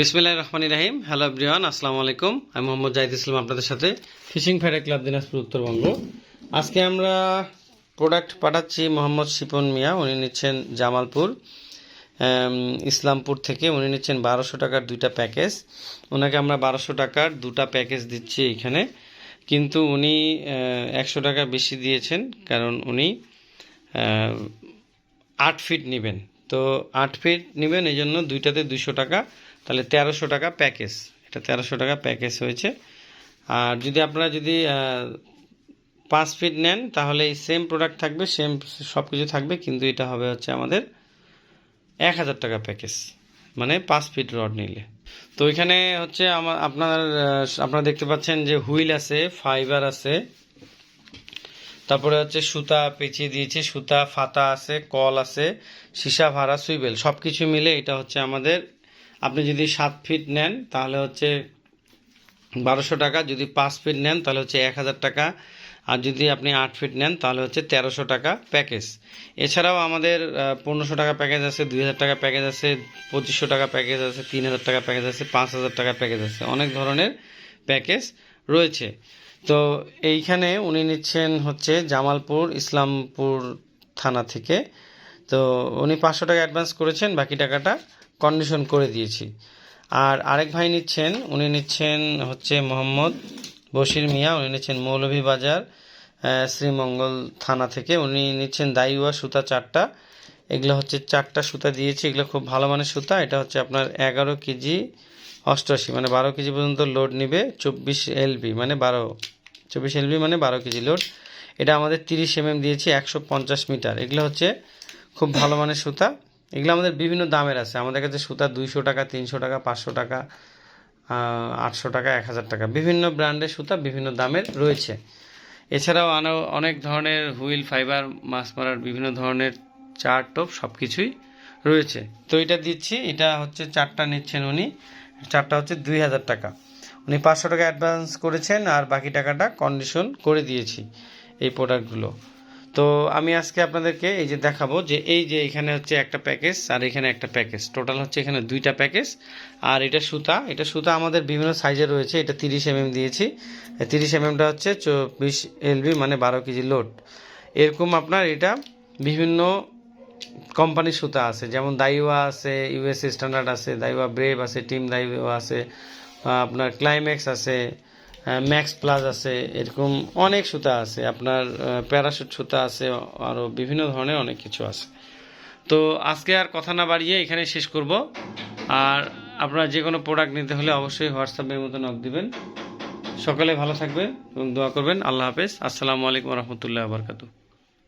বিসমিল্লাহ রহমান রাহিম। Hello everyone, আসসালামু আলাইকুম। আমি মোহাম্মদ জাহিদ ইসলাম আপনাদের সাথে fishing feeder club Dinajpur Uttarbanga. আজকে আমরা প্রোডাক্ট পাঠাচ্ছি মোহাম্মদ শিপন মিয়া, উনি নিচ্ছেন জামালপুর ইসলামপুর থেকে। উনি নিচ্ছেন বারোশো টাকার দুইটা প্যাকেজ। ওনাকে আমরা বারোশো টাকার দুটা প্যাকেজ দিচ্ছি এখানে। কিন্তু উনি একশো টাকা বেশি দিয়েছেন, কারণ উনি আট ফিট নেবেন। তো আট ফিট নেবেন এই জন্য দুইটাতে দুশো টাকা। তাহলে তেরোশো টাকা প্যাকেজ। এটা তেরোশো টাকা প্যাকেজ হয়েছে। আর যদি আপনারা যদি পাঁচ ফিট নেন, তাহলে এই সেম প্রোডাক্ট থাকবে সেম সব কিছু থাকবে, কিন্তু এটা হবে হচ্ছে আমাদের এক হাজার টাকা প্যাকেজ। মানে পাঁচ ফিট রড নিলে। তো এখানে হচ্ছে আমার আপনার আপনারা দেখতে পাচ্ছেন যে হুইল আছে, ফাইবার আছে। তারপরে হচ্ছে সুতা পেঁচিয়ে দিয়েছে, সুতা ফাতা আছে, কল আছে, সীসা, ভাড়া, সুইবেল সব কিছু মিলে এটা হচ্ছে আমাদের, আপনি যদি সাত ফিট নেন তাহলে হচ্ছে বারোশো টাকা, যদি পাঁচ ফিট নেন তাহলে হচ্ছে এক হাজার টাকা, আর যদি আপনি আট ফিট নেন তাহলে হচ্ছে তেরোশো টাকা প্যাকেজ। এছাড়াও আমাদের পনেরোশো টাকা প্যাকেজ আছে, দুই হাজার টাকা প্যাকেজ আছে, পঁচিশশো টাকা প্যাকেজ আছে, তিন হাজার টাকা প্যাকেজ আছে, পাঁচ হাজার টাকা প্যাকেজ আছে। অনেক ধরনের প্যাকেজ রয়েছে। তো এইখানে উনি নিচ্ছেন হচ্ছে জামালপুর ইসলামপুর থানা থেকে। তো উনি পাঁচশো টাকা অ্যাডভান্স করেছেন, বাকি টাকাটা কন্ডিশন করে দিয়েছি। আর আরেক ভাই নিচ্ছেন, উনি নিচ্ছেন হচ্ছে মোহাম্মদ বশির মিয়া, উনি নিচ্ছেন মৌলভীবাজার শ্রীমঙ্গল থানা থেকে। উনি নিচ্ছেন দাইওয়া সুতা চারটা। এগুলো হচ্ছে চারটা সুতা দিয়েছি, এগুলো খুব ভালো মানের সুতা। এটা হচ্ছে আপনার এগারো কেজি অষ্টআশি মানে বারো কেজি পর্যন্ত লোড নিবে চব্বিশ এলবি মানে বারো, চব্বিশ এলবি মানে বারো কেজি লোড এটা আমাদের তিরিশ এমএম দিয়েছি, একশো পঞ্চাশ মিটার। এগুলো হচ্ছে খুব ভালো মানের সুতা। এগুলো আমাদের বিভিন্ন দামের আছে। আমাদের কাছে সুতা দুইশো টাকা, তিনশো টাকা, পাঁচশো টাকা আটশো টাকা, এক হাজার টাকা। বিভিন্ন ব্র্যান্ডের সুতা বিভিন্ন দামের রয়েছে। এছাড়াও আরও অনেক ধরনের হুইল, ফাইবার, মাছ মারার বিভিন্ন ধরনের চার টোপ সব কিছুই রয়েছে। তো এটা দিচ্ছি, এটা হচ্ছে চারটা নিচ্ছেন উনি। চারটা হচ্ছে দুই হাজার টাকা। উনি পাঁচশো টাকা অ্যাডভান্স করেছেন আর বাকি টাকাটা কন্ডিশন করে দিয়েছি এই প্রোডাক্টগুলো তো আমি আজকে আপনাদেরকে এই যে দেখাবো যে এই যে এখানে হচ্ছে একটা প্যাকেজ আর এখানে একটা প্যাকেজ টোটাল হচ্ছে এখানে দুইটা প্যাকেজ আর এটা সুতা। এটা সুতা আমাদের বিভিন্ন সাইজে রয়েছে। এটা তিরিশ এমএম দিয়েছি। তিরিশ এমএমটা হচ্ছে চব্বিশ এলবি মানে বারো কেজি লোড এরকম আপনার এটা বিভিন্ন কোম্পানির সুতা আছে, যেমন দাইওয়া আছে ইউএস স্ট্যান্ডার্ড আছে দাইওয়া ব্রেভ আছে টিম দাইওয়া আছে আপনার ক্লাইম্যাক্স আছে ম্যাক্স প্লাস আছে, এরকম অনেক সুতা আছে, আপনার প্যারাশুট সুতা আছে আরও বিভিন্ন ধরনের অনেক কিছু আছে। তো আজকে আর কথা না বাড়িয়ে এখানে শেষ করব। আর আপনারা যে কোনো প্রোডাক্ট নিতে হলে অবশ্যই হোয়াটসঅ্যাপের মতো নক দিবেন। সকালে ভালো থাকবেন এবং দোয়া করবেন। আল্লাহ হাফেজ। আসসালামু আলাইকুম রহমতুল্লাহ বরকাতু